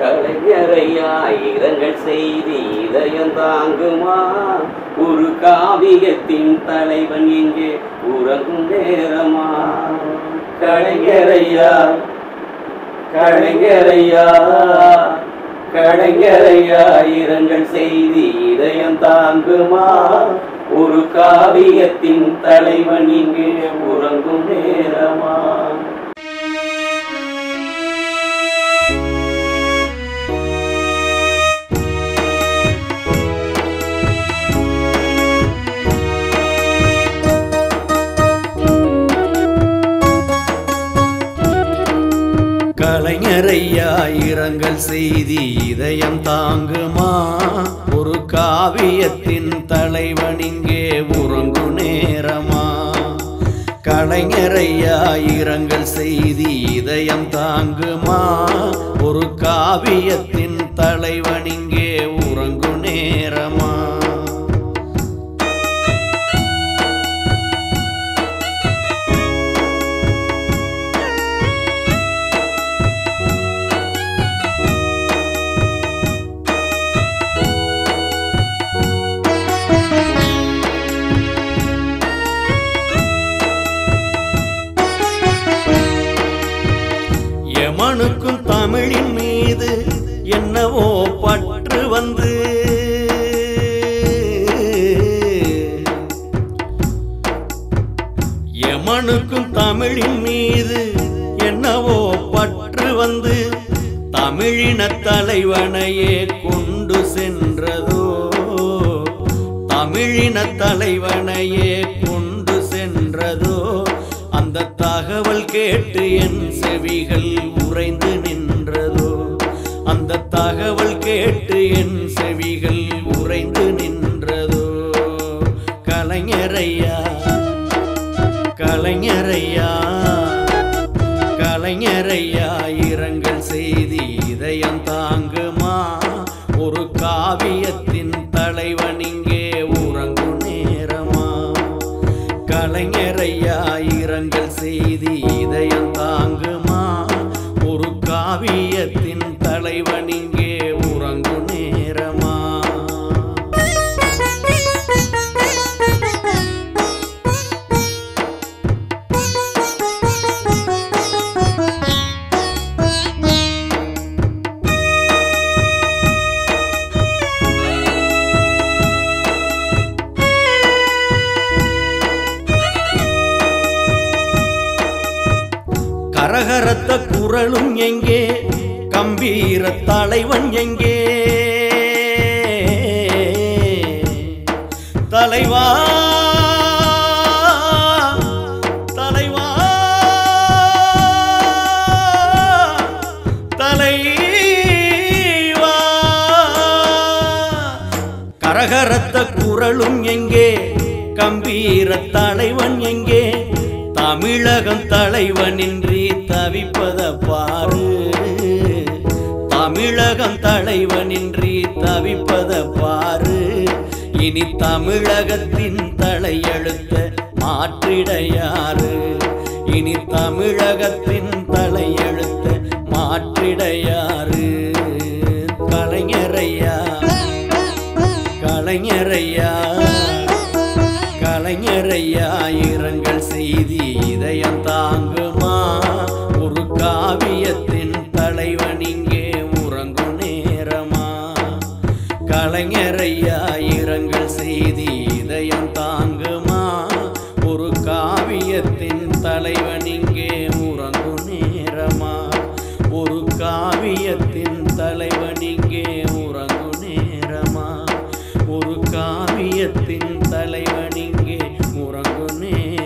கலைஞரையா இரங்கள் செய்தி இதயம் தாங்குமா? ஒரு காவியத்தின் தலைவன் இங்கே உறங்கும் நேரமா? கலைஞரையா? கலைஞரையா? கலைஞரையா இரங்கள் செய்தி இதயம் தாங்குமா? ஒரு காவியத்தின் தலைவன் இங்கே உறங்கும் நேரம்? கலைஞரையா இரங்கல் செய்தி இதயம் தாங்குமா? ஒரு காவியத்தின் தலைவன் இங்கே உறங்கு நேரமா? கலைஞரையா இரங்கல் செய்தி இதயம் தாங்குமா? ஒரு காவியத்தின் தலைவன் வந்து. எமனுக்கும் தமிழின் மீது என்னவோ பற்று வந்து தமிழின தலைவனையே கொண்டு சென்றதோ? தமிழின தலைவனையே கொண்டு சென்றதோ? அந்த தகவல் கேட்டு என் செவிகள் உறைந்து நின்றதோ? அந்த தகவல் கேட்டு என் செவிகள் உறைந்து நின்றதோ? கலைஞரையா? கலைஞரையா? கலைஞரையா இரங்கல் செய்தி இதயம் தாங்குமா? ஒரு காவியத்தின் தலைவன் இங்கே உறங்கு நேரமா? கலைஞரையா இரங்கல் செய்தி இதயம் குரலும் எங்கே? கம்பீர தலைவன் எங்கே? தலைவா தலைவா தலைவா. கரகரத்த குரலும் எங்கே? கம்பீர தலைவன் எங்கே? தமிழகம் தலைவனின்றி தவிப்பத பாரு தமிழகம் தலைவனின்றி தவிப்பத பாரு இனி தமிழகத்தின் தலையெழுத்த மாற்றிடையாறு இனி தமிழகத்தின் தலையெழுத்த மாற்றிடையாறு கலைஞரையா? கலைஞரையா? கலைஞரையா இரங்கல் செய்தி இதயம் தாங்குமா? ஒரு காவியத்தின் தலைவன் இங்கே உறங்கு நேரமா? கலைஞரையா இரங்கல் செய்தி இதயம் தாங்குமா? ஒரு காவியத்தின் தலைவன் இங்கே உறங்கு நேரமா? ஒரு காவியத்தின் தலைவன் இங்கே உறங்கு நேரமா? ஒரு காவியத்தின் தலைவன் இங்கே உறங்கு நேரம்?